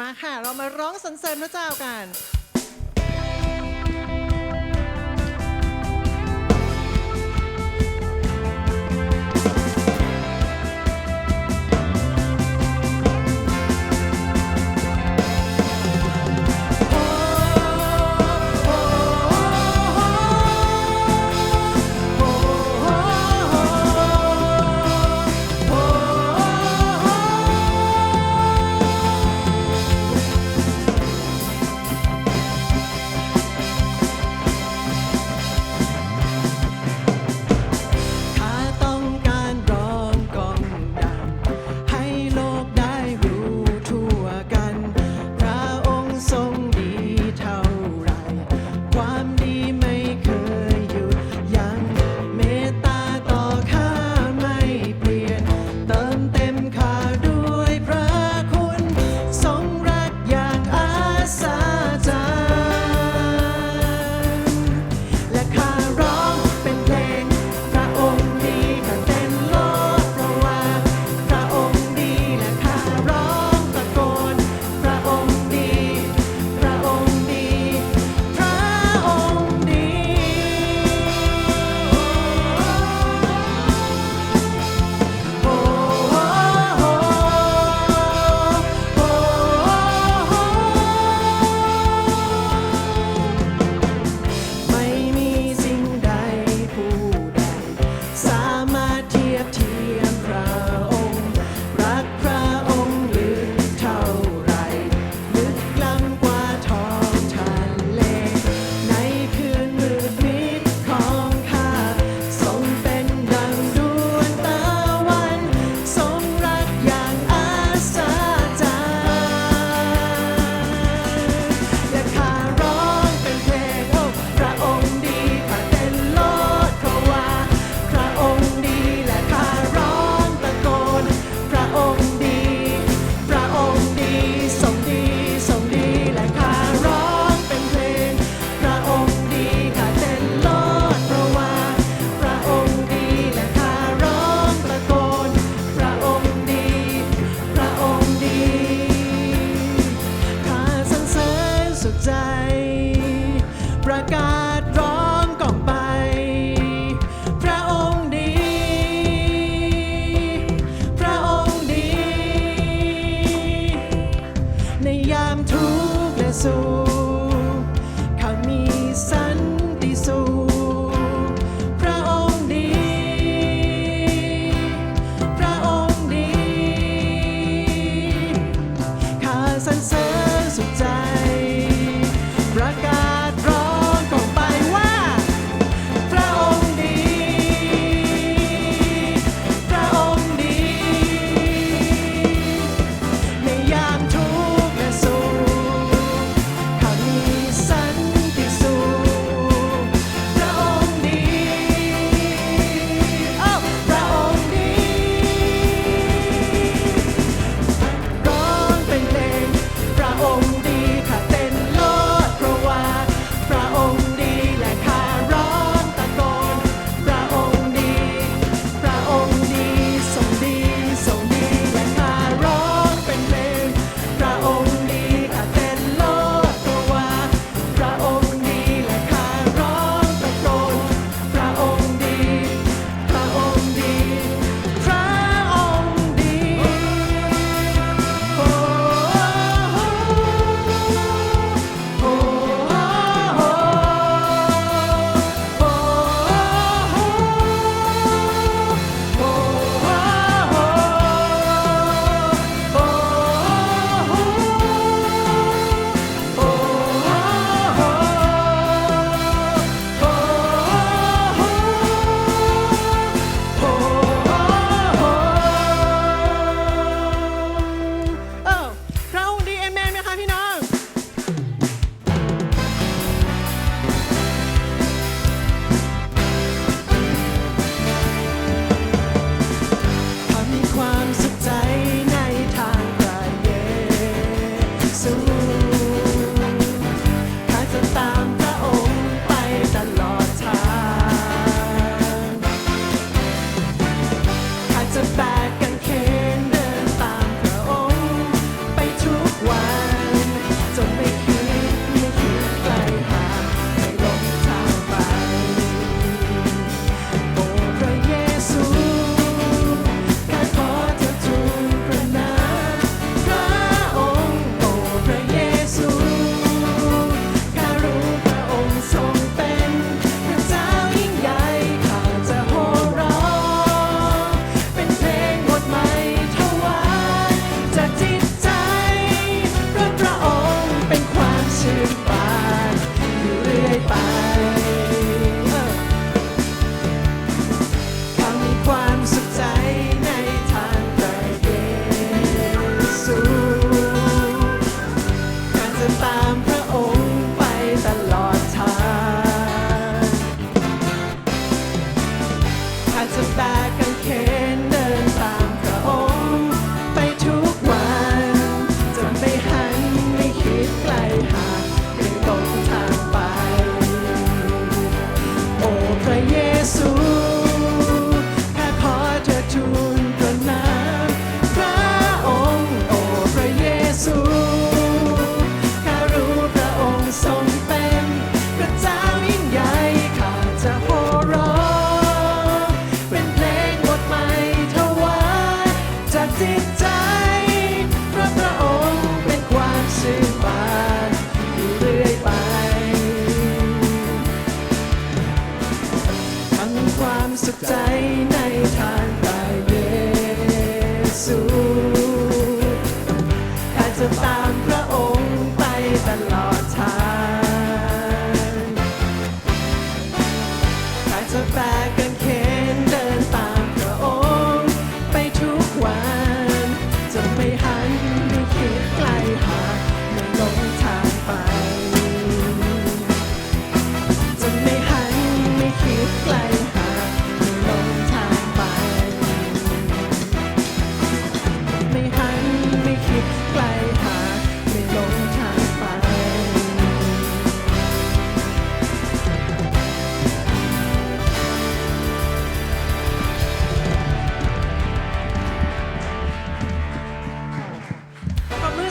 มาค่ะ เรามาร้องสรรเสริญพระเจ้ากัน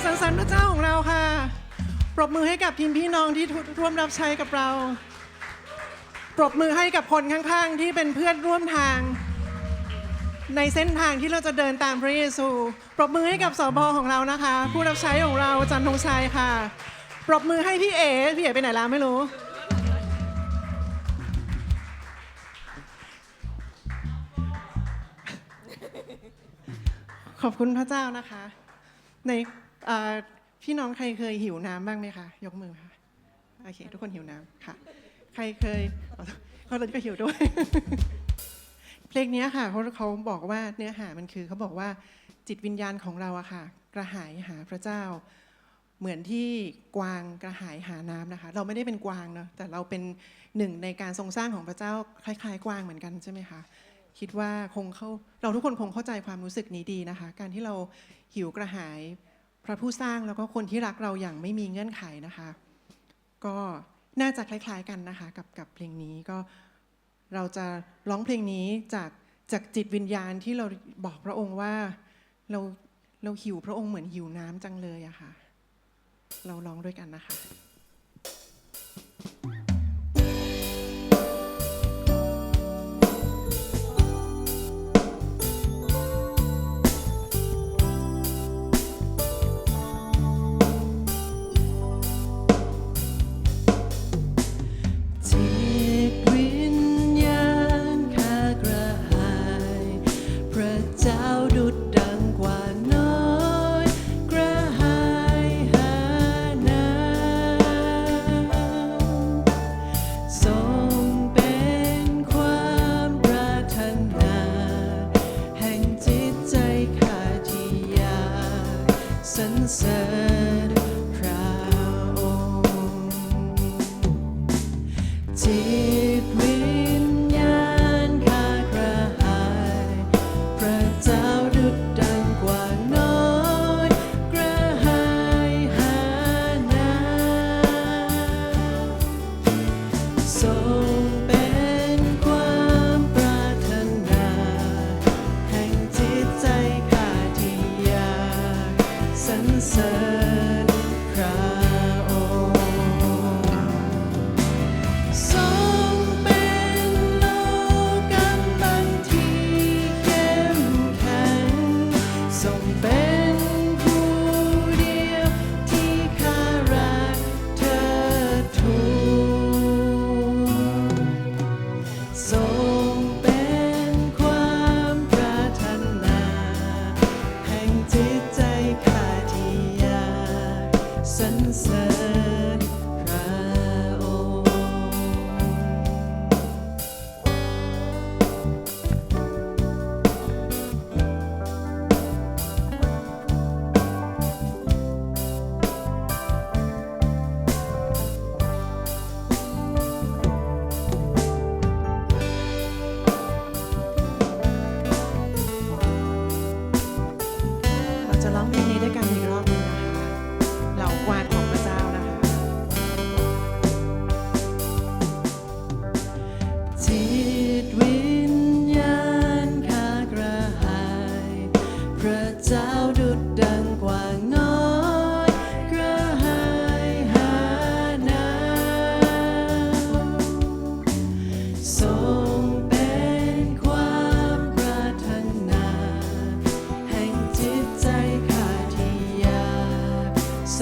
ปรบมือสรรเสริญพระเจ้าของเราค่ะ ปรบมือให้กับทีมพี่น้องที่ร่วมรับใช้กับเรา ปรบมือให้กับคนข้างๆ ที่เป็นเพื่อนร่วมทาง ในเส้นทางที่เราจะเดินตามพระเยซู ปรบมือให้กับสอบอของเรานะคะ ผู้รับใช้ของเราอาจันทงชัยค่ะ ปรบมือให้พี่เอ๋พี่เอ๋ไปไหนแล้วไม่รู้ขอบคุณพระเจ้านะคะ ใน เอ่อพี่น้องใครเคยหิวน้ำบ้างไหมคะ ยกมือค่ะโอเค ทุกคนหิวน้ำค่ะ ใครเคยเขาเลยก็หิวด้วย เพลงเนี้ยค่ะเขาเขาบอกว่าเนื้อหามันคือเขาบอกว่าจิตวิญญาณของเราอะค่ะ กระหายหาพระเจ้า เหมือนที่กวางกระหายหาน้ำนะคะ เราไม่ได้เป็นกวางเนาะแต่เราเป็นหนึ่งในการทรงสร้างของพระเจ้าคล้าย ๆ กวางเหมือนกันใช่ไหมคะคิดว่าคงเข้าเราทุกคนคงเข้าใจความรู้สึกนี้ดีนะคะ การที่เราหิวกระหาย พระผู้สร้างแล้วก็คนที่รักเราอย่างไม่มีเงื่อนไขนะคะ ก็น่าจะคล้าย ๆกันนะคะกับกับเพลงนี้ก็เราจะร้องเพลงนี้จากจากจิตวิญญาณที่เราบอกพระองค์ว่าเราเราหิวพระองค์เหมือนหิวน้ำจังเลยอะค่ะ เราร้องด้วยกันนะคะ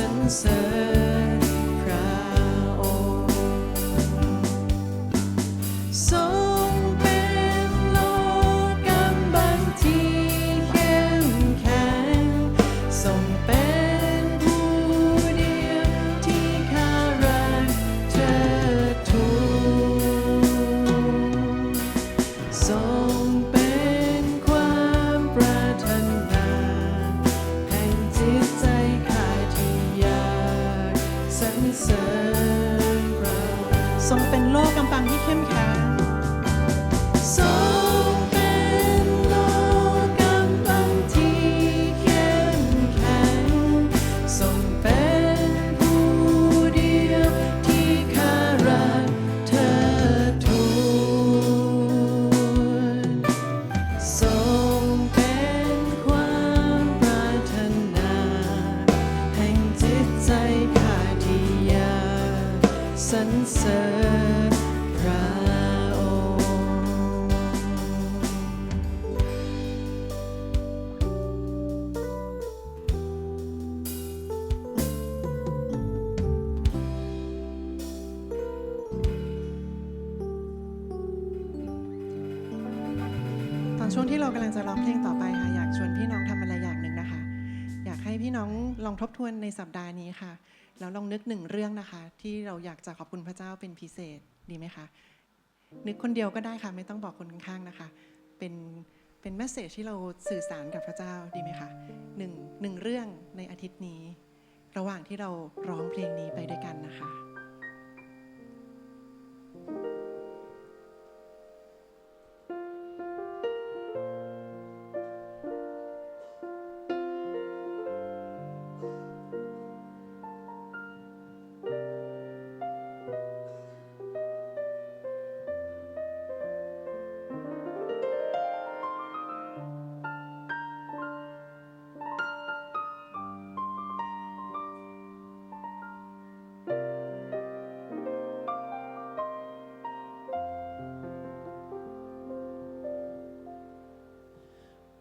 สรรเสริญ โลกกำปังที่เข้มแข็ง ช่วงที่เรากำลังจะร้องเพลงต่อไปค่ะ อยากชวนพี่น้องทำอะไรอย่างหนึ่งนะคะ อยากให้พี่น้องลองทบทวนในสัปดาห์นี้ค่ะ แล้วลองนึกหนึ่งเรื่องนะคะ ที่เราอยากจะขอบคุณพระเจ้าเป็นพิเศษดีไหมคะนึกคนเดียวก็ได้ค่ะ ไม่ต้องบอกคนข้างๆนะคะ เป็นเป็นแมสเซจที่เราสื่อสารกับพระเจ้าดีไหมคะหนึ่งหนึ่งเรื่องในอาทิตย์นี้ ระหว่างที่เราร้องเพลงนี้ไปด้วยกันนะคะ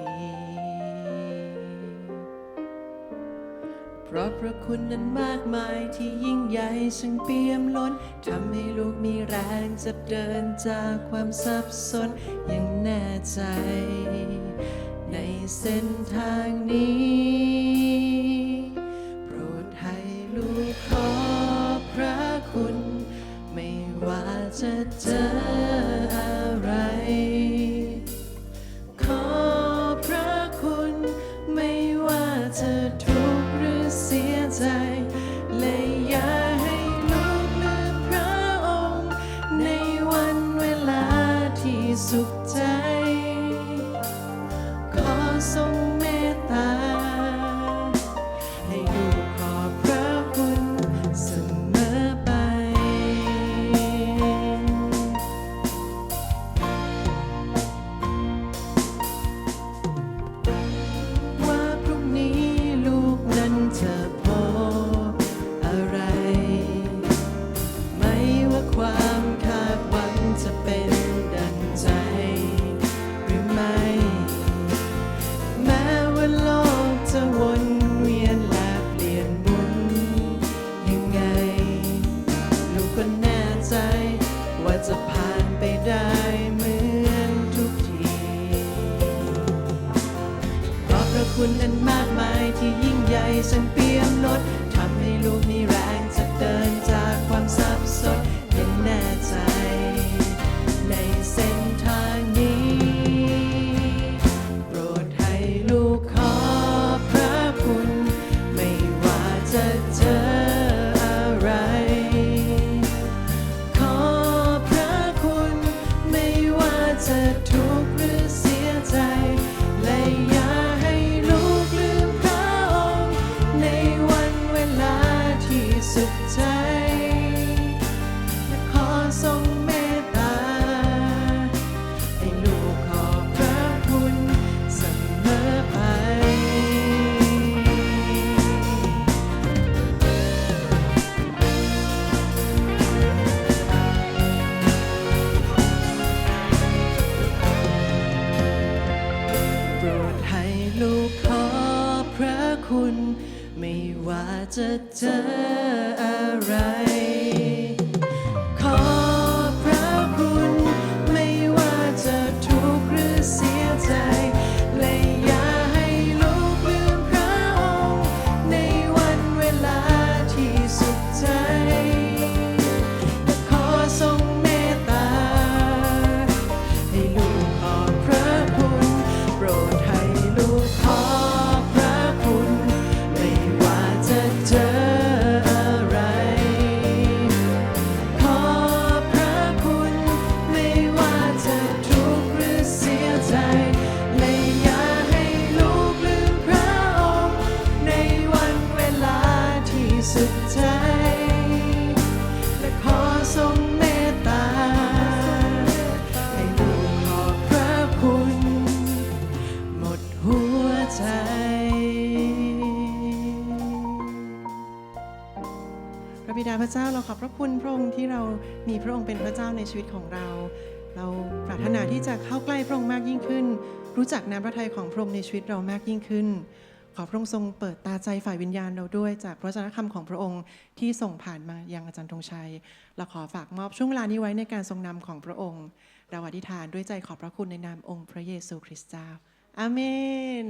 ี เพราะพระคุณนั้นมากมายที่ยิ่งใหญ่ช่างเปี่ยมล้นทำให้ลูกมีแรงจะเดินจากความสับสนอย่างแน่ใจ ในเส้นทางนี้ ใจและอย่าให้ลูกลืมพระองค์ ในวันเวลาที่สุขใจข พระคุณพระองค์ที่เรามีพระองค์เป็นพระเจ้าในชีวิตของเรา เราปรารถนาที่จะเข้าใกล้พระองค์มากยิ่งขึ้น รู้จักน้ำพระทัยของพระองค์ในชีวิตเรามากยิ่งขึ้น ขอพระองค์ทรงเปิดตาใจฝ่ายวิญญาณเราด้วย จากพระวจนะคำของพระองค์ที่ส่งผ่านมายังอาจารย์ธงชัยเราขอฝากมอบช่วงเวลานี้ไว้ในการทรงนำของพระองค์ เราอธิษฐานด้วยใจขอบพระคุณในนามองค์พระเยซูคริสต์เจ้าอาเมน